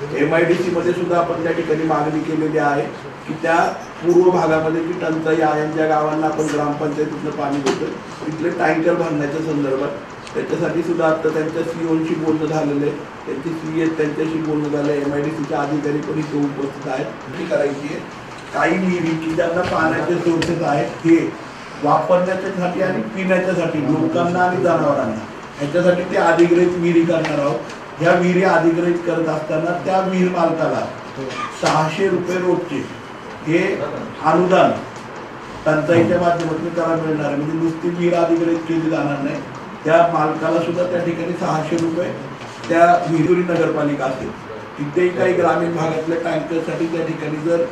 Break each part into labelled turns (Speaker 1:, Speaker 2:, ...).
Speaker 1: M I D C मध्ये सुद्धा आपण त्या ठिकाणी मागणी केलेली आहे की त्या पूर्व भागामध्ये जी टंचाई आहे ज्या गावांना आपण ग्रामपंचायतीतलं पाणी देतो तिथले टँकर बांधण्याच्या संदर्भात त्याच्यासाठी सुद्धा आता त्यांच्या सीओशी बोलणं झालेलं आहे. त्यांची सी आहेत त्यांच्याशी बोलणं झालं एम आय डी सीच्या अधिकारी पण इथे उपस्थित आहेत. ती करायची आहे. काही विहिरी की ज्यांना पाण्याचे सोर्सेस आहेत हे वापरण्याच्यासाठी आणि पिण्याच्यासाठी लोकांना आणि जनावरांना. ह्याच्यासाठी ते अधिग्रहित विहिरी करणार आहोत. ह्या विहिरी अधिग्रहित करत असताना त्या विहीर मालकाला सहाशे रुपये रोजचे हे अनुदान टंचाईच्या माध्यमातून त्याला मिळणार आहे. म्हणजे नुसती विहीर अधिग्रहित केली जाणार नाही. त्या मालकाला सुद्धा त्या ठिकाणी सहाशे रुपये त्या विहिरी नगरपालिका असेल. तिथेही काही ग्रामीण भागातल्या टँकरसाठी त्या ठिकाणी जर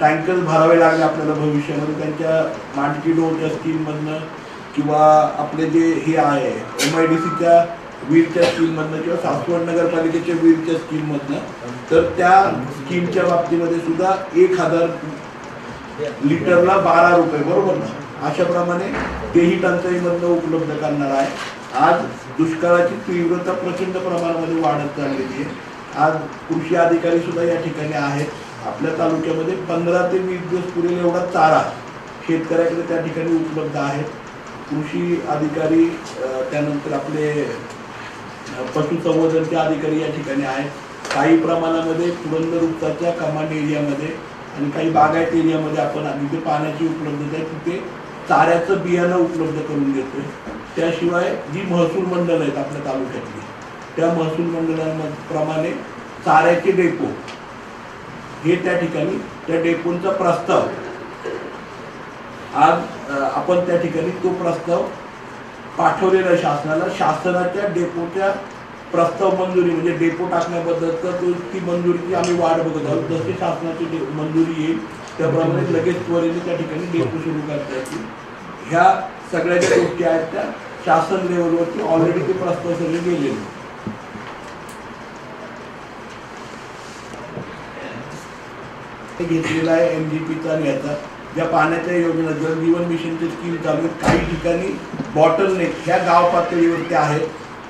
Speaker 1: टँकर भरावे लागले आपल्याला भविष्यामध्ये त्यांच्या मांडकी डोरच्या स्कीममधनं किंवा आपले जे हे आहे एम आय डी सीच्या वीरच्या स्कीममधनं किंवा सासवड नगरपालिकेच्या वीरच्या स्कीममधनं तर त्या स्कीमच्या बाबतीमध्ये सुद्धा एक हजार लिटरला बारा रुपये बरोबर ना? अशा प्रमाणे तेही टंचाईमधनं उपलब्ध करणार आहे. आज दुष्काळाची तीव्रता प्रचंड प्रमाणामध्ये वाढत चाललेली आहे. आज कृषी अधिकारी सुद्धा या ठिकाणी आहेत. आपल्या तालुक्यामध्ये पंधरा ते वीस दिवस पुरेल एवढा चारा शेतकऱ्याकडे त्या ठिकाणी उपलब्ध आहेत कृषी अधिकारी त्यानंतर आपले पशुसंवर्धनचे अधिकारी या ठिकाणी आहेत. काही प्रमाणामध्ये पुरंदर उपचारच्या कमांड एरियामध्ये आणि काही बागायत एरियामध्ये आपण जिथे पाण्याची उपलब्धता आहे तिथे चाऱ्याचं बियाणं उपलब्ध करून देतोय. त्याशिवाय जी महसूल मंडळ आहेत आपल्या तालुक्यातली त्या महसूल मंडळांप्रमाणे चाऱ्याचे डेपो हे त्या ठिकाणी त्या डेपोंचा प्रस्ताव आज आपण त्या ठिकाणी तो प्रस्ताव पाठवलेला शासनाला. शासनाच्या डेपोच्या प्रस्ताव मंजुरी म्हणजे डेपो टाकण्याबद्दलचा तो ती मंजुरीची आम्ही वाट बघत आहोत. जशी शासनाची मंजुरी येईल त्याप्रमाणे लगेच त्वरेने त्या ठिकाणी डेपो सुरू करता येतील. ह्या सगळ्या ज्या गोष्टी आहेत त्या शासन लेवलवरती ऑलरेडी ते प्रस्ताव सगळे गेलेले घेतलेला आहे एम जी पीचा आणि याचा. ज्या पाण्याच्या योजना जल जीवन मिशनचे स्कीम चालू आहेत काही ठिकाणी बॉटल नेक ह्या गाव पातळीवरती आहेत.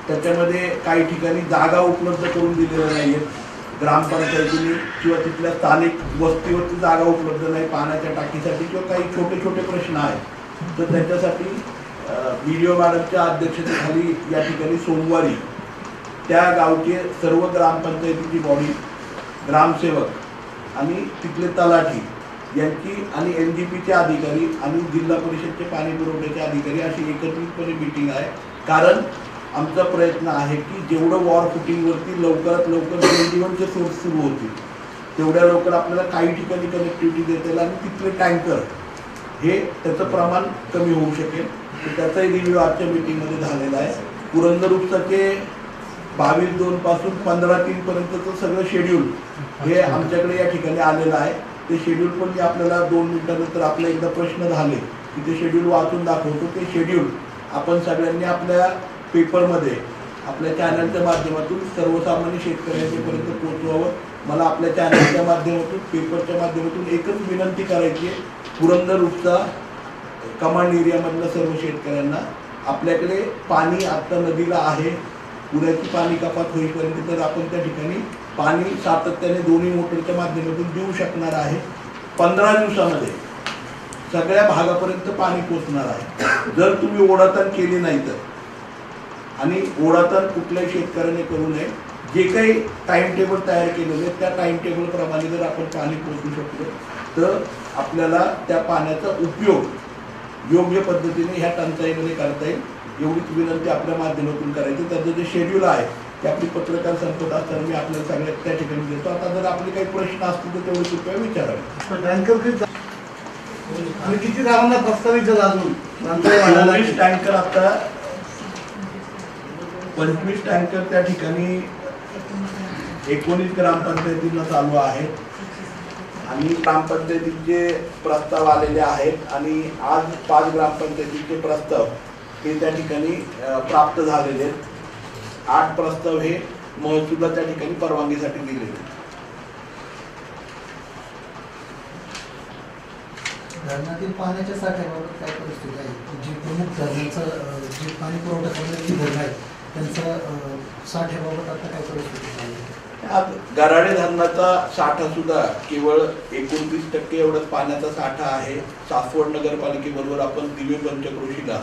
Speaker 1: त्याच्यामध्ये काही ठिकाणी जागा उपलब्ध करून दिलेल्या नाही आहेत ग्रामपंचायतीने किंवा तिथल्या स्थानिक वस्तीवरती जागा उपलब्ध नाही पाण्याच्या टाकीसाठी किंवा काही छोटे छोटे प्रश्न आहेत. तर त्याच्यासाठी व्हिडिओ मॅडमच्या अध्यक्षतेखाली या ठिकाणी सोमवारी त्या गावचे सर्व ग्रामपंचायतीची बॉडी ग्रामसेवक आणि तिथले तलाठी यांची आणि एन जी पीचे अधिकारी आणि जिल्हा परिषदचे पाणी पुरवठ्याचे अधिकारी अशी एकत्रितपणे मिटिंग आहे. कारण आमचा प्रयत्न आहे की जेवढं वॉर फुटिंगवरती लवकरात लवकर जलजीवनचे सोर्स सुरू होतील तेवढ्या लवकर आपल्याला काही ठिकाणी कनेक्टिव्हिटी देता येईल आणि तिथले टँकर हे त्याचं प्रमाण कमी होऊ शकेल. तर त्याचाही रिव्ह्यू आजच्या मीटिंगमध्ये झालेला आहे. पुरंदर उपसाचे बावीस दोन पासून पंधरा तीन पर्यंतचं सगळं शेड्यूल हे आमच्याकडे या ठिकाणी आलेलं आहे. ते शेड्यूल पण मी आपल्याला दोन मिनिटानंतर आपला एकदा प्रश्न झाले की ते शेड्यूल वाचून दाखवतो. ते शेड्यूल आपण सगळ्यांनी आपल्या पेपरमध्ये आपल्या चॅनलच्या माध्यमातून सर्वसामान्य शेतकऱ्यांच्यापर्यंत पोहोचवावं. मला आपल्या चॅनलच्या माध्यमातून पेपरच्या माध्यमातून एकच विनंती करायची आहे. पुरंदर उपचा कमांड एरियामधल्या सर्व शेतकऱ्यांना. आपल्याकडे पाणी आत्ता नदीला आहे. पुण्याची पाणी कपात होईपर्यंत तर आपण त्या ठिकाणी पाणी सातत्याने दोन्ही मोटरच्या माध्यमातून देऊ शकणार आहे. पंधरा दिवसामध्ये सगळ्या भागापर्यंत पाणी पोचणार आहे. जर तुम्ही ओढाताण केली नाही तर. आणि ओढाताण कुठल्याही शेतकऱ्याने करू नये. जे काही टाइम टेबल तयार केलेले आहे त्या टाइम टेबलप्रमाणे जर आपण पाणी पोचू शकलो तर आपल्याला त्या पाण्याचा उपयोग योग्य पद्धतीने ह्या टंचाईमध्ये करता येईल. एवढीच विनंती आपल्या माध्यमातून करायची. त्याचं जे शेड्यूल आहे ते आपली पत्रकार संपत असताना मी आपल्याला सगळ्यात त्या ठिकाणी देतो. आता जर आपले काही प्रश्न असतील तर तेवढे कृपया विचारावे.
Speaker 2: आणि किती गावांना प्रस्तावित अजून?
Speaker 1: टँकर आता पंचवीस टँकर त्या ठिकाणी एकोणीस ग्रामपंचायतींना चालू आहेत. आणि ग्रामपंचायतीचे प्रस्ताव आलेले आहेत आणि आज पाच ग्रामपंचायतीचे प्रस्ताव हे त्या ठिकाणी प्राप्त झालेले आहेत. आठ प्रस्ताव हे महसूलला त्या ठिकाणी परवानगीसाठी दिलेले आहेत.
Speaker 3: धरणातील पाण्याच्या साठ्याबाबत काय परिस्थिती आहे? जी प्रमुख धरणाचं जे पाणी पुरवठा करण्याची जी धरणं आहेत त्यांचा साठ्याबाबत आता काय परिस्थिती
Speaker 1: आज गराडे धरणाचा साठा सुद्धा केवळ एकोणतीस टक्के एवढाच पाण्याचा साठा आहे. सासवड नगरपालिकेबरोबर आपण दिव्य पंचक्रोशीला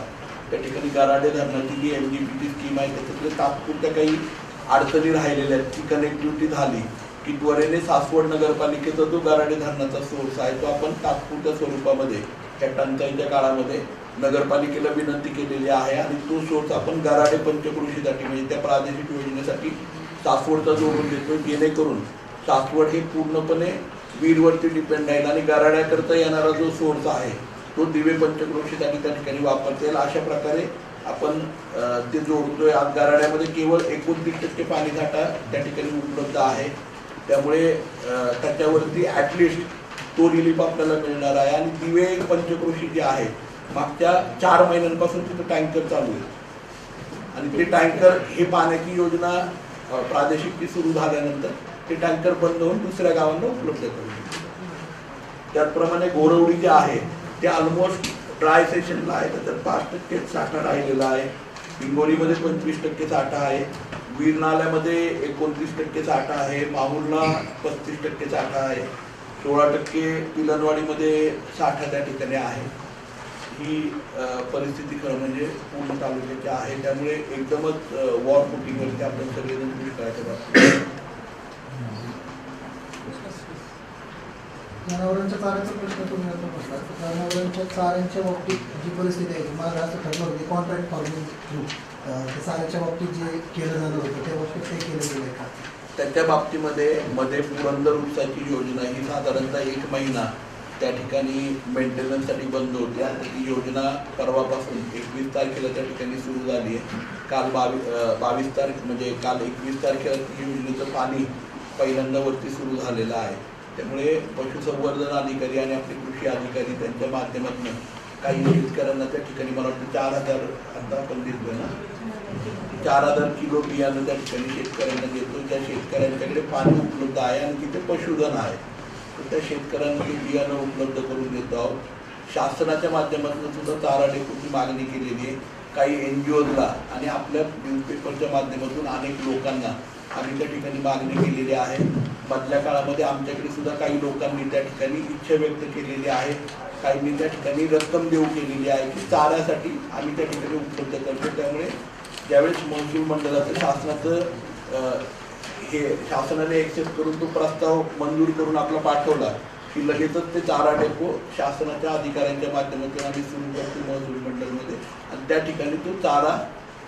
Speaker 1: त्या ठिकाणी गराडे धरणाची जी एम जी पीची स्कीम आहे त्याच्यातले तात्पुरत्या काही अडचणी राहिलेल्या आहेत. ती कनेक्टिव्हिटी झाली की त्वरेने सासवड नगरपालिकेचा जो गराडे धरणाचा सोर्स आहे तो आपण तात्पुरत्या स्वरूपामध्ये त्या टंचाईच्या काळामध्ये नगरपालिकेला विनंती केलेली आहे आणि तो सोर्स आपण गराडे पंचकृषीसाठी म्हणजे त्या प्रादेशिक योजनेसाठी सासवडचा जोडून देतो जेणेकरून सासवड हे पूर्णपणे वीरवरती डिपेंड राहील आणि गराड्याकरता येणारा जो सोर्स आहे तो दिवे पंचकृषीसाठी त्या ठिकाणी वापरता येईल. अशा प्रकारे आपण ते जोडतोय. आज गराड्यामध्ये केवळ एकोणतीस टक्के पाणीसाठा त्या ठिकाणी उपलब्ध आहे. त्यामुळे त्याच्यावरती ॲटलिस्ट तो रिलीफ आपल्याला मिळणार आहे. आणि दिवे पंचकृषी जे आहे मागच्या चार महिन्यांपासून तिथं टँकर चालू आहे. आणि ते टँकर हे पाण्याची योजना प्रादेशिक ती सुरू झाल्यानंतर ते टँकर बंद होऊन दुसऱ्या गावांना उपलब्ध करून त्याचप्रमाणे गोरवडी जे आहे ते ऑलमोस्ट ड्राय सेशनला आहे. त्याच्यात पाच टक्के साठा राहिलेला आहे. हिंगोलीमध्ये पंचवीस टक्के साठा आहे. वीर नाल्यामध्ये एकोणतीस टक्के साठा आहे. माहूरला पस्तीस टक्के साठा आहे. सोळा टक्के पिलनवाडीमध्ये साठा त्या ठिकाणी आहे. ही परिस्थिती खरं म्हणजे पूर्ण तालुक्याची आहे. त्यामुळे एकदमच वॉर फुटिंगवरती आपण सगळेजण दुष्काळाच्या बाबतीत
Speaker 3: जनावरांच्या चाऱ्याचा प्रश्न तुम्ही आता म्हटला तर जनावरांच्या चाऱ्यांच्या बाबतीत जी परिस्थिती आहे असं ठरलं होतं कॉन्ट्रॅक्ट फार्मिंग थ्रू चाऱ्याच्या बाबतीत जे केलं जाणार होतं त्या बाबतीत ते केलं गेलं आहे का
Speaker 1: त्याच्या बाबतीमध्ये मध्ये पुरंदर उपसाची योजना ही साधारणतः एक महिना त्या ठिकाणी मेंटेनन्ससाठी बंद होत्या. ती योजना परवापासून एकवीस तारखेला त्या ठिकाणी सुरू झाली आहे. काल बावीस बावीस तारीख म्हणजे काल एकवीस तारखेला ती योजनेचं पाणी पहिल्यांदा वरती सुरू झालेलं आहे. त्यामुळे पशुसंवर्धन अधिकारी आणि आपले कृषी अधिकारी त्यांच्या माध्यमातून काही शेतकऱ्यांना त्या ठिकाणी मला वाटतं चार हजार आता आपण देतोय ना चार हजार किलो बियाणं त्या ठिकाणी शेतकऱ्यांना देतो. ज्या शेतकऱ्यांच्याकडे पाणी उपलब्ध आहे आणि तिथे पशुधन आहे. तर त्या शेतकऱ्यांमध्ये बियाणं उपलब्ध करून देतो आहोत? शासनाच्या माध्यमातून सुद्धा चारा डेपोची मागणी केलेली आहे. काही एन जी ओजला आणि आपल्या न्यूजपेपरच्या माध्यमातून अनेक लोकांना आम्ही त्या ठिकाणी मागणी केलेली आहे. मधल्या काळामध्ये आमच्याकडे सुद्धा काही लोकांनी त्या ठिकाणी इच्छा व्यक्त केलेली आहे. काहींनी त्या ठिकाणी रक्कम देऊ केलेली आहे की चाऱ्यासाठी आम्ही त्या ठिकाणी उपलब्ध करतो. त्यामुळे ज्यावेळेस महसूल मंडळाचं शासनाचं हे शासनाने एक्सेप्ट करून तो प्रस्ताव मंजूर करून आपला पाठवला की लगेचच ते चारा डेपो शासनाच्या अधिकाऱ्यांच्या माध्यमातून आम्ही सुरू करतो महसूल मंडळमध्ये आणि त्या ठिकाणी तो चारा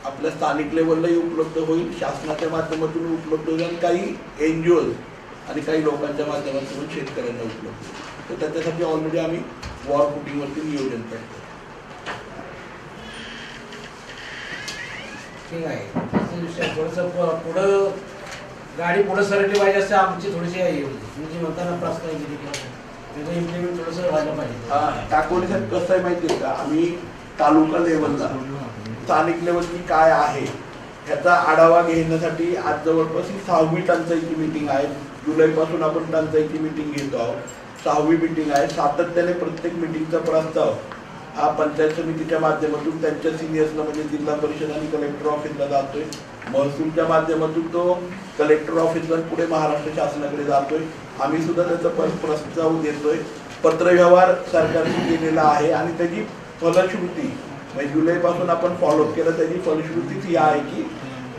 Speaker 1: आपल्या स्थानिक लेवललाही उपलब्ध होईल शासनाच्या माध्यमातून उपलब्ध होईल आणि काही एन जी ओज आणि काही लोकांच्या माध्यमातून शेतकऱ्यांना उपलब्ध होईल. तर त्याच्यासाठी ऑलरेडी आम्ही वॉर फुटिंगवरती नियोजन करतो
Speaker 4: ठीक आहे. पुढं गाडी पुढं सरकली पाहिजे असं आमची थोडीशी आहे म्हणजे म्हणताना प्रस्ताव केली किंवा त्याचं इम्प्लिमेंट थोडंसं व्हायला पाहिजे.
Speaker 1: टाकोली साहेब कसं आहे माहिती आहे का? आम्ही तालुका लेवलला स्थानिक लेवलची काय आहे याचा आढावा घेण्यासाठी आज जवळपास ही सहावी टंचाईची मिटिंग आहे. जुलैपासून आपण टंचाईची मिटिंग घेतो आहोत. सहावी मिटिंग आहे. सातत्याने प्रत्येक मिटिंगचा प्रस्ताव. हा पंचायत समितीच्या माध्यमातून त्यांच्या सिनियर्सला म्हणजे जिल्हा परिषद आणि कलेक्टर ऑफिसला जातोय. महसूलच्या माध्यमातून तो कलेक्टर ऑफिसला पुढे महाराष्ट्र शासनाकडे जातोय. आम्ही सुद्धा त्याचा प्रस्ताव देतोय. पत्रव्यवहार सरकारने केलेला आहे आणि त्याची फलश्रुती म्हणजे जुलैपासून आपण फॉलोअप केलं त्याची फलश्रुतीच ही आहे की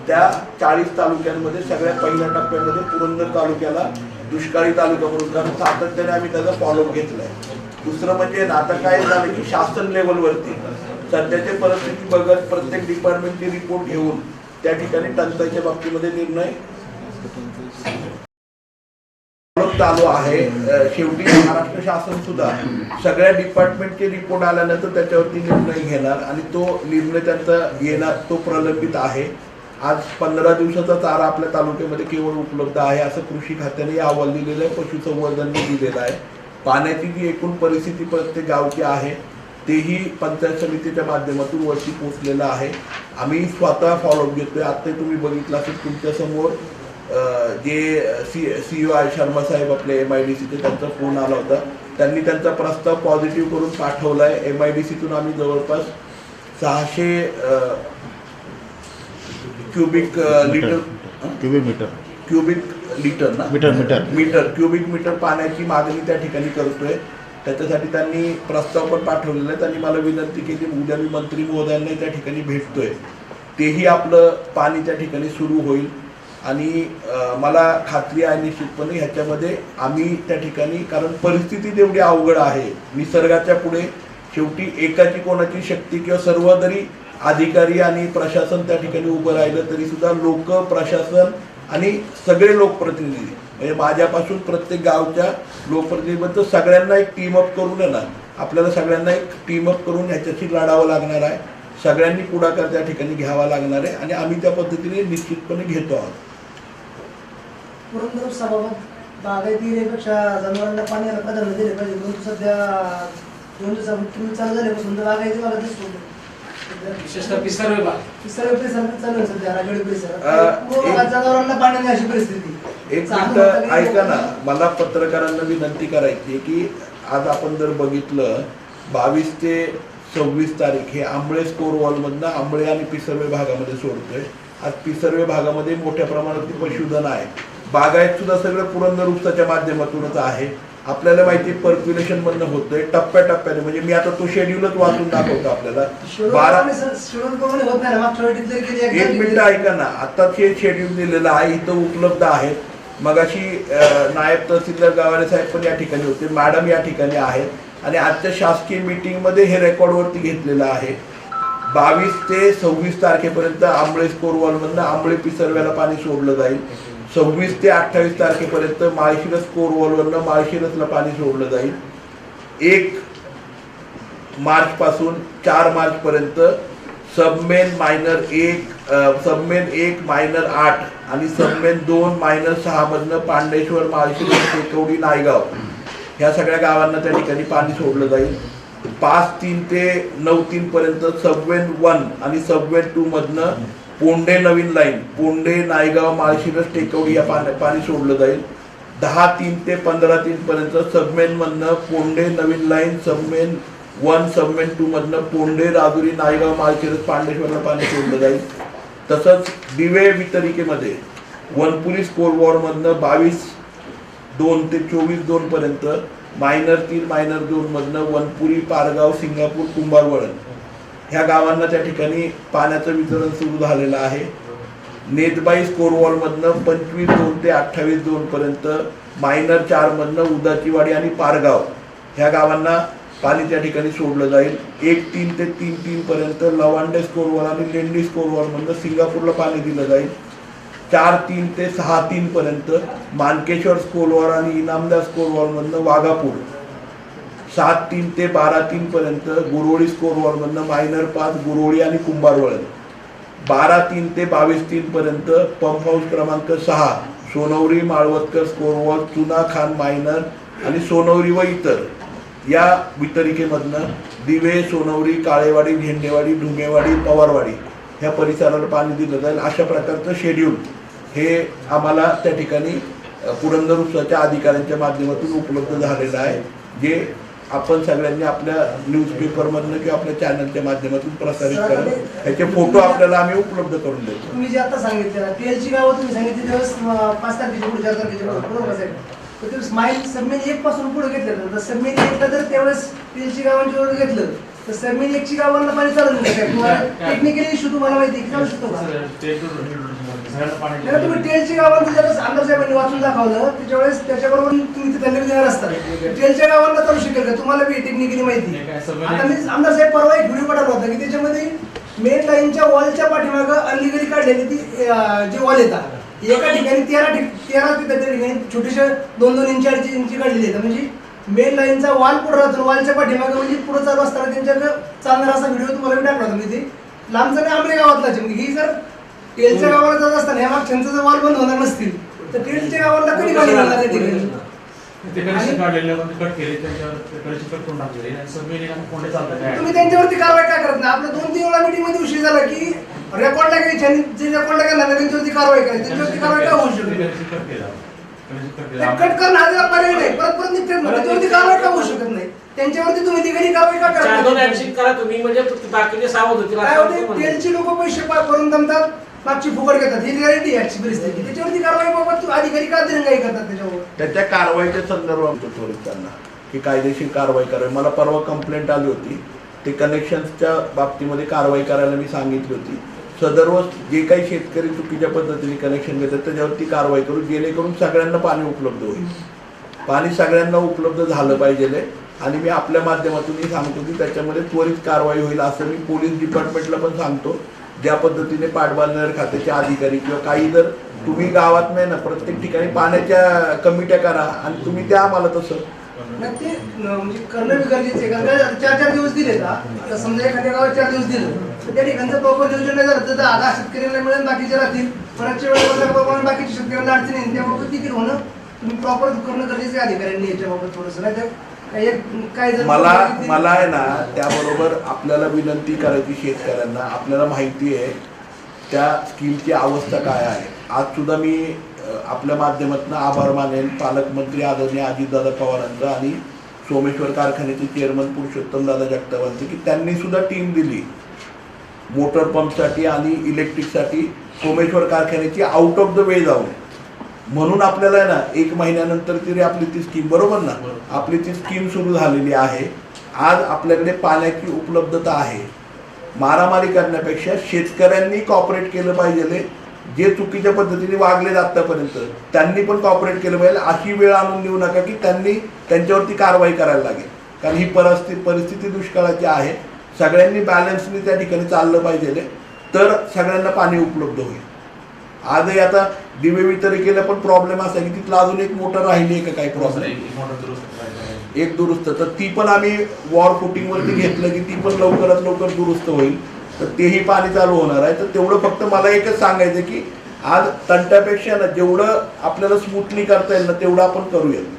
Speaker 1: त्या चाळीस तालुक्यांमध्ये सगळ्या पहिल्या टप्प्यामध्ये पुरंदर तालुक्याला दुष्काळी तालुका म्हणून कारण सातत्याने आम्ही त्याचा फॉलोअप आहे दुसरं म्हणजे आता काय झालं की शासन लेवलवरती सध्याची परिस्थिती बघत प्रत्येक डिपार्टमेंटचे रिपोर्ट घेऊन त्या ठिकाणी टंचाईच्या बाबतीमध्ये निर्णय चालू आहे. शेवटी महाराष्ट्र शासन सुद्धा सगळ्या डिपार्टमेंटचे रिपोर्ट आल्यानंतर त्याच्यावरती निर्णय घेणार आणि तो निर्णय त्यांचा येणार तो प्रलंबित आहे. आज पंधरा दिवसाचा चारा आपल्या तालुक्यामध्ये केवळ उपलब्ध आहे असं कृषी खात्याने अहवाल दिलेलं आहे पशुसंवर्धनने दिलेलं आहे. पाण्याची जी एकूण परिस्थिती प्रत्येक गावची आहे तेही पंचायत समितीच्या माध्यमातून वरती पोचलेलं आहे. आम्ही स्वतः फॉलोअप घेतोय. आत्ता तुम्ही बघितलं असेल तुमच्यासमोर जे सी सी ओ आहे शर्मा साहेब आपले एम आय डी सीचे त्यांचा फोन आला होता. त्यांनी त्यांचा प्रस्ताव पॉझिटिव्ह करून पाठवला आहे एम आय डी सीतून आम्ही जवळपास सहाशे cubic litre
Speaker 5: cubic metre
Speaker 1: cubic litre ना?
Speaker 5: Metre metre.
Speaker 1: Metre cubic metre पाण्याची मागणी त्या ठिकाणी करतोय. त्याच्यासाठी त्यांनी प्रस्ताव पण पाठवलेला आहे. त्यांनी मला विनंती केली उद्या मी मंत्री महोदयांना त्या ठिकाणी भेटतोय. तेही आपलं पाणी त्या ठिकाणी सुरू होईल. आणि मला खात्री आहे निश्चितपणे ह्याच्यामध्ये आम्ही त्या ठिकाणी कारण परिस्थिती तेवढी अवघड आहे. निसर्गाच्या पुढे शेवटी एकाची कोणाची शक्ती किंवा सर्व जरी अधिकारी आणि प्रशासन त्या ठिकाणी उभं राहिलं तरी सुद्धा लोक प्रशासन आणि सगळे लोकप्रतिनिधी. म्हणजे माझ्यापासून प्रत्येक गावच्या लोकप्रतिनिधीबद्दल सगळ्यांना एक टीम अप करून आहे ना आपल्याला सगळ्यांना एक टीम अप करून ह्याच्याशी लढावं लागणार आहे. सगळ्यांनी पुढाकार त्या ठिकाणी घ्यावा लागणार आहे आणि आम्ही त्या पद्धतीने निश्चितपणे घेतो आहोत.
Speaker 3: पुरंदर सभागत बागायती रेपेक्षा जनावरांना पाणी प्राधान्य दिले पाहिजे. परंतु सध्या दोन दिवसापूर्वी चालू झाल्यापासून बागायती
Speaker 4: विशेषतः पिसार विभाग.
Speaker 3: सगळे परिसर चालू आहे सध्या राजवाडी परिसरात
Speaker 1: अं,
Speaker 3: पूर्ण भागात जनावरांना पाणी नाही अशी परिस्थिती.
Speaker 1: एक
Speaker 3: चालू
Speaker 1: मिनिट
Speaker 3: होतं की?
Speaker 1: ऐका ना. मला पत्रकारांना विनंती करायची आहे की आज आपण जर बघितलं बावीस ते सव्वीस तारीख हे आंबळे स्कोर वॉलमधनं आंबळे आणि पिसर्वे भागामध्ये सोडतोय. आज पिसर्वे भागामध्ये मोठ्या प्रमाणात पशुधन आहे. बागायत सुद्धा सगळं पुरंदर उपसाच्या माध्यमातूनच आहे. आपल्याला माहिती पर्क्युलेशन मधनं होतंय टप्प्याटप्प्याने. म्हणजे मी आता तो शेड्यूलच वाचून दाखवतो आपल्याला. बारा एक मिनिट ऐका ना. आता हे शेड्यूल दिलेलं आहे इथं उपलब्ध आहेत. मगाशी नायब तहसीलदार गावाले साहेब पण या ठिकाणी होते मॅडम या ठिकाणी आहेत. आणि आजच्या शासकीय मीटिंगमध्ये हे रेकॉर्डवरती घेतलेलं आहे. बावीस ते सव्वीस तारखेपर्यंत आंबळे स्कोर वॉलमधनं आंबळे पिसरव्याला पाणी सोडलं जाईल. सव्वीस ते अठ्ठावीस तारखेपर्यंत माळशिरस कोरवॉलवरनं माळशिरसला पाणी सोडलं जाईल. एक मार्चपासून चार मार्चपर्यंत सबमेन मायनर एक सबमेन एक मायनर आठ आणि सबमेन दोन मायनर सहा मधनं पांडेश्वर माळशिरस टेकवडी नायगाव ह्या सगळ्या गावांना त्या ठिकाणी पाणी सोडलं जाईल. पाच तीन ते नऊ तीनपर्यंत सबवेन वन आणि सबवेन टूमधनं पोंडे नवीन लाईन पोंडे नायगाव माळशिरस टेकवडी या पाण्या पाणी सोडलं जाईल. दहा तीन ते पंधरा तीनपर्यंत सबमेनमधनं पोंडे नवीन लाईन सबमेन वन सबमेन टूमधनं पोंडे राजुरी नायगाव माळशिरस पांडेश्वरला पाणी सोडलं जाईल. तसंच दिवे वितरिकेमध्ये वनपुरी स्कोर वॉर बावीस दोन ते चोवीस दोनपर्यंत मायनर तीन मायनर दोनमधनं वनपुरी पारगाव सिंगापूर कुंभारवळण. ह्या गावांना त्या ठिकाणी पाण्याचं वितरण सुरू झालेलं आहे. नेतबाई कोरवॉलमधनं पंचवीस दोन ते अठ्ठावीस दोनपर्यंत मायनर चारमधनं उदाचीवाडी आणि पारगाव ह्या गावांना पाणी त्या ठिकाणी सोडलं जाईल. एक तीन ते तीन तीनपर्यंत लवांडे स्कोरवॉल आणि लेंडी स्कोर सिंगापूरला पाणी दिलं जाईल. चार तीन ते सहा तीनपर्यंत मानकेश्वर स्कोरवॉल आणि इनामदार स्कोरवॉलमधनं वाघापूर सात तीन ते बारा तीन पर्यंत गुरोळी स्कोर मायनर पाच गुरोळी आणि कुंभारवळण. बारा तीन ते बावीस तीन पर्यंत पंप हाऊस क्रमांक सहा सोनवरी माळवतकर स्कोरवर चुना खान मायनर आणि सोनवरी व इतर. या वितरिकेमधनं दिवे सोनवरी काळेवाडी झेंडेवाडी ढुमेवाडी पवारवाडी ह्या परिसराला पाणी दिलं जाईल. अशा प्रकारचं शेड्यूल हे आम्हाला त्या ठिकाणी पुरंदर उत्सवाच्या अधिकाऱ्यांच्या माध्यमातून उपलब्ध झालेलं आहे. जे आपण सगळ्यांनी आपल्या न्यूजपेपरमधनं किंवा आपल्या चॅनलच्या माध्यमातून प्रसारित करा ह्याचे फोटो आपल्याला आम्ही उपलब्ध करून देतो.
Speaker 3: तुम्ही जे आता सांगितले ना टीएलची गावं तुम्ही सांगितले दिवस पाच तारखेच्या पुढे चार तारखेच्या पुढे बरोबर साहेब. तर ते स्माईल सबमेन एक पासून पुढे घेतलं तर सबमेन एकला जर त्यावेळेस टीएलची गावांच्या वर घेतलं तर सबमेन एकची गावांना पाणी चालत नाही टेक्निकली इश्यू तुम्हाला माहिती आहे की चालू शकतो तुम्ही टेलच्या गावांचं ज्यावेळेस आमदार साहेबांनी वाचून दाखवलं त्याच्या वेळेस त्याच्याबरोबर तुम्ही तिथे निर्णय देणार असता. टेलच्या गावांना चालू शकेल का? तुम्हाला बी टेक्निकली माहिती. आता मी आमदार साहेब परवा एक व्हिडिओ पाठवला होता की त्याच्यामध्ये मेन लाईनच्या वॉलच्या पाठीमागं अनलिगली काढलेली ती जी वॉल येतात. एका ठिकाणी तेरा तेरा ते ठिकाणी छोटीशा दोन दोन इंच अडीच इंची काढलेली आहेत. म्हणजे मेन लाईनचा वॉल पुढे राहतो वॉलच्या पाठीमागं म्हणजे पुढे चालू असताना त्यांच्याकडे चालणारा असा व्हिडिओ तुम्हाला मी टाकला होता. म्हणजे ते लांबचा नाही आंबरे गावातला म्हणजे ही जर टेलच्या गावाला जात असताना या मागच्यांचं जर वॉल बंद होणार नसतील तर टेलच्या गावाला कधी पाणी घालणार त्या ठिकाणी
Speaker 5: करून चालतं
Speaker 3: तुम्ही त्यांच्यावरती कारवाई काय करत नाही? आपलं दोन तीन वेळा मीटिंगमध्ये उशीर झाला की घ्यायची आणि जे नाही त्यांच्यावरती कारवाई करायची. त्यांच्यावरती कारवाई काय होऊ शकत
Speaker 5: कट
Speaker 3: करणं हा त्याला पर्याय नाही. परत परत निघतात ना. त्याच्यावरती कारवाई का होऊ शकत नाही? त्यांच्यावरती तुम्ही तिकडे कारवाई का
Speaker 4: दोन ऍक्शन करा तुम्ही म्हणजे बाकीचे सावध होतील
Speaker 3: काय होते. तेलची लोक पैसे भरून दमतात. मागची फुकट घेतात. ही गॅरंटी याची परिस्थिती. त्याच्यावरती कारवाई बाबत तू अधिकारी का दिरंगाई करतात त्याच्यावर?
Speaker 1: त्याच्या कारवाईच्या संदर्भात त्वरित त्यांना की कायदेशीर कारवाई करावी. मला परवा कंप्लेंट आली होती. ते कनेक्शन्सच्या बाबतीमध्ये कारवाई करायला मी सांगितली होती. सदर्व जे काही शेतकरी चुकीच्या पद्धतीने कनेक्शन घेतात त्याच्यावरती कारवाई करू. जेणेकरून सगळ्यांना पाणी उपलब्ध होईल. पाणी सगळ्यांना उपलब्ध झालं पाहिजे आणि मी आपल्या माध्यमातूनही सांगतो की त्याच्यामध्ये त्वरित कारवाई होईल असं मी पोलीस डिपार्टमेंटला पण सांगतो. ज्या पद्धतीने पाटबंधारे खात्याचे अधिकारी किंवा काही जर तुम्ही गावात नाही ना प्रत्येक ठिकाणी पाण्याच्या कमिट्या करा आणि तुम्ही द्या आम्हाला तसं.
Speaker 3: नाही ते म्हणजे करणं बी गरजेचं आहे. कारण चार चार दिवस दिले का? आता समजा एखाद्या गावात चार दिवस दिलं तर त्या ठिकाणचं प्रॉपर नियोजन नाही झालं तर आधा शेतकऱ्यांना मिळेल बाकीचे राहतील. परतच्या वेळेला बाकीच्या शेतकऱ्यांना अडचणी त्यामुळे तिकीट होणं? तुम्ही प्रॉपर करणं गरजेचं आहे अधिकाऱ्यांनी याच्याबाबत थोडंसं नाही तर जर
Speaker 1: मला मला आहे ना त्याबरोबर आपल्याला विनंती करायची शेतकऱ्यांना आपल्याला माहिती आहे त्या स्कीमची अवस्था काय आहे. आज सुद्धा मी आपल्या माध्यमातून आभार मानेन पालकमंत्री आदरणीय अजितदादा पवारांचा आणि सोमेश्वर कारखान्याचे चेअरमन पुरुषोत्तमदादा जगतापांचे की त्यांनी सुद्धा टीम दिली. मोटर पंपसाठी आणि इलेक्ट्रिकसाठी सोमेश्वर कारखान्याची आउट ऑफ द वे जाऊन. म्हणून आपल्याला ना एक महिन्यानंतर तरी आपली ती स्कीम बरोबर ना? आपली ती स्कीम सुरू झालेली आहे. आज आपल्याकडे पाण्याची उपलब्धता आहे. मारामारी करण्यापेक्षा शेतकऱ्यांनी कॉपरेट केलं पाहिजे. जे चुकीच्या पद्धतीने वागले आतापर्यंत त्यांनी पण कॉपरेट केलं पाहिजे. अशी वेळ आणून देऊ नका की त्यांनी त्यांच्यावरती कारवाई करायला लागेल. कारण ही परिस्थिती परिस्थिती दुष्काळाची आहे. सगळ्यांनी बॅलन्सनी त्या ठिकाणी चाललं पाहिजे. तर सगळ्यांना पाणी उपलब्ध होईल. आजही आता दिवे वितरिकेला पण प्रॉब्लेम असा की तिथला अजून एक मोटर राहिली आहे का काही प्रॉब्लेम. एक दुरुस्त तर ती पण आम्ही वॉर फुटिंगवरती घेतलं की ती पण लवकरात लवकर दुरुस्त होईल. तर तेही पाणी चालू होणार आहे. तर तेवढं फक्त मला एकच सांगायचं की आज तंट्यापेक्षा ना जेवढं आपल्याला स्मूथली करता येईल ना तेवढं आपण करूयात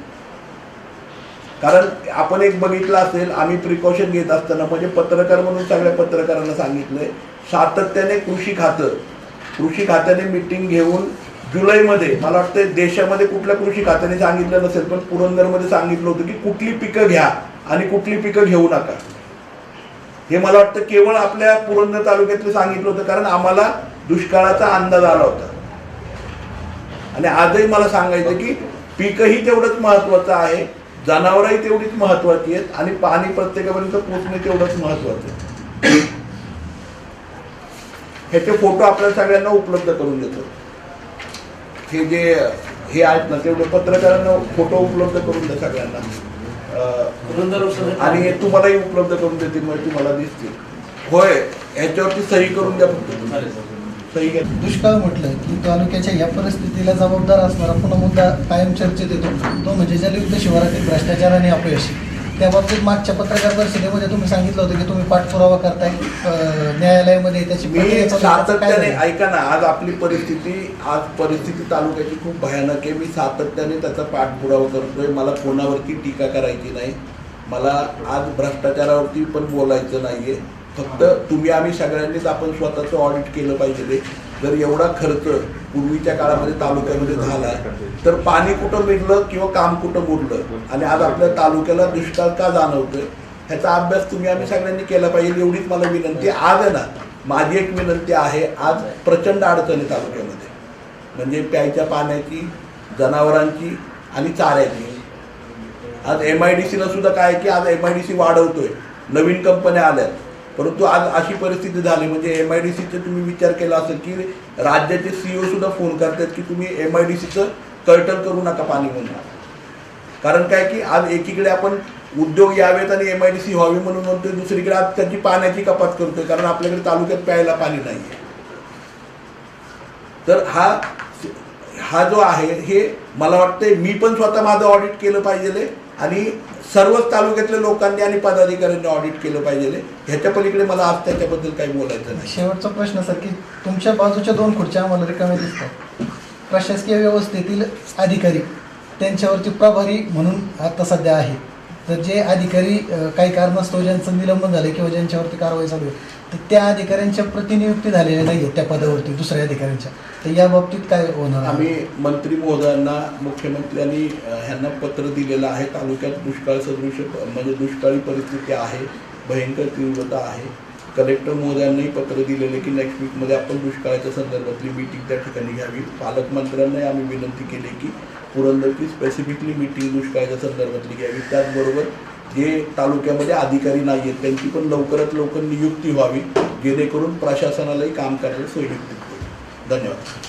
Speaker 1: कारण आपण एक बघितलं असेल आम्ही प्रिकॉशन घेत असताना म्हणजे पत्रकार म्हणून सगळ्या पत्रकारांना सांगितलंय सातत्याने कृषी खातं कृषी खात्याने मिटिंग घेऊन जुलैमध्ये मला वाटतं देशामध्ये कुठल्या कृषी खात्याने सांगितलं नसेल पण पुरंदरमध्ये सांगितलं होतं की कुठली पिकं घ्या आणि कुठली पिकं घेऊ नका. हे मला वाटतं केवळ आपल्या पुरंदर तालुक्यातलं सांगितलं होतं कारण आम्हाला दुष्काळाचा अंदाज आला होता. आणि आजही मला सांगायचं की पिकंही तेवढंच महत्वाचं आहे जनावरही तेवढीच महत्वाची आहेत आणि पाणी प्रत्येकापर्यंत पोचणे तेवढंच महत्वाचं आहे. ह्याचे फोटो आपल्या सगळ्यांना उपलब्ध करून देतो. हे जे हे आहेत ना तेवढे पत्रकारांना फोटो उपलब्ध करून द्या सगळ्यांना. आणि हे तुम्हालाही उपलब्ध करून देतील म्हणजे तुम्हाला दिसतील. होय ह्याच्यावरती सही करून द्या फक्त तुम्ही. सही घ्या.
Speaker 6: दुष्काळ म्हटलं की तालुक्याच्या या परिस्थितीला जबाबदार असणारा पुन्हा मुद्दा कायम चर्चेत येतो. तो म्हणजे जलयुक्त शिवारातील भ्रष्टाचार आणि अपयश. त्या बाबतीत मागच्या पत्रकार परिषदेमध्ये तुम्ही सांगितलं होतं की तुम्ही पाठपुरावा करताय न्यायालयामध्ये त्याची
Speaker 1: मी सातत्याने? ऐका ना आज आपली परिस्थिती आज परिस्थिती तालुक्याची खूप भयानक आहे. मी सातत्याने त्याचा पाठपुरावा करतोय. मला कोणावरती टीका करायची नाही. मला आज भ्रष्टाचारावरती पण बोलायचं नाहीये. फक्त तुम्ही आम्ही सगळ्यांनीच आपण स्वतःचं ऑडिट केलं पाहिजे. जर एवढा खर्च पूर्वीच्या काळामध्ये तालुक्यामध्ये झाला तर पाणी कुठं मिळलं किंवा काम कुठं बुडलं आणि आज आपल्या तालुक्याला दुष्काळ का जाणवतोय? ह्याचा अभ्यास तुम्ही आम्ही सगळ्यांनी केला पाहिजे एवढीच मला विनंती. आज आहे ना माझी एक विनंती आहे आज प्रचंड अडचण आहे तालुक्यामध्ये. म्हणजे प्यायच्या पाण्याची जनावरांची आणि चाऱ्याची. आज एम आय डी सीला सुद्धा काय की आज एम आय डी सी वाढवतोय. नवीन कंपन्या आल्यात. परंतु आज अशी परिस्थिती झाली म्हणजे एम आय डी सीचे तुम्ही विचार केला असेल की राज्याचे सीईओ सुद्धा फोन करतात की तुम्ही एम आय डी सीचं कर्टल करू नका पाणी म्हणून. कारण काय की आज एकीकडे आपण उद्योग यावेत आणि एम आय डी सी व्हावी म्हणून म्हणतोय दुसरीकडे आज त्याची पाण्याची कपात करतोय कारण आपल्याकडे तालुक्यात प्यायला पाणी नाही आहे तर हा हा जो आहे हे मला वाटतंय मी पण स्वतः माझं ऑडिट केलं पाहिजे आणि सर्वच तालुक्यातल्या लोकांनी आणि पदाधिकाऱ्यांनी ऑडिट केलं पाहिजे. ह्याच्या पलीकडे मला आज त्याच्याबद्दल काही बोलायचं नाही.
Speaker 6: शेवटचा प्रश्न सर की तुमच्या बाजूच्या दोन खुर्च्या आम्हाला रिकाम्या दिसतात. प्रशासकीय व्यवस्थेतील अधिकारी त्यांच्यावरती प्रभारी म्हणून आता सध्या आहे तर जे अधिकारी काही कारणास्तव ज्यांचं निलंबन झालं किंवा ज्यांच्यावरती कारवाई चालू आहे तर त्या अधिकाऱ्यांच्या प्रतिनियुक्ती झालेल्या नाही आहेत त्या पदावरती दुसऱ्या अधिकाऱ्यांच्या. तर या बाबतीत काय होणार
Speaker 1: आम्ही मंत्री महोदयांना मुख्यमंत्र्यांनी ह्यांना पत्र दिलेलं आहे. तालुक्यात दुष्काळ सदृश म्हणजे दुष्काळी परिस्थिती आहे भयंकर तीव्रता आहे. कलेक्टर महोदयांनाही पत्र दिलेले की नेक्स्ट वीकमध्ये आपण दुष्काळाच्या संदर्भातली मीटिंग त्या ठिकाणी घ्यावी. पालकमंत्र्यांनाही आम्ही विनंती केली की पुरंदरची स्पेसिफिकली मीटिंग दुष्काळाच्या संदर्भातली घ्यावी. त्याचबरोबर जे तालुक्यामध्ये अधिकारी नाही आहेत त्यांची पण लवकरात लवकर नियुक्ती व्हावी जेणेकरून प्रशासनालाही काम करायला सोयी धन्यवाद.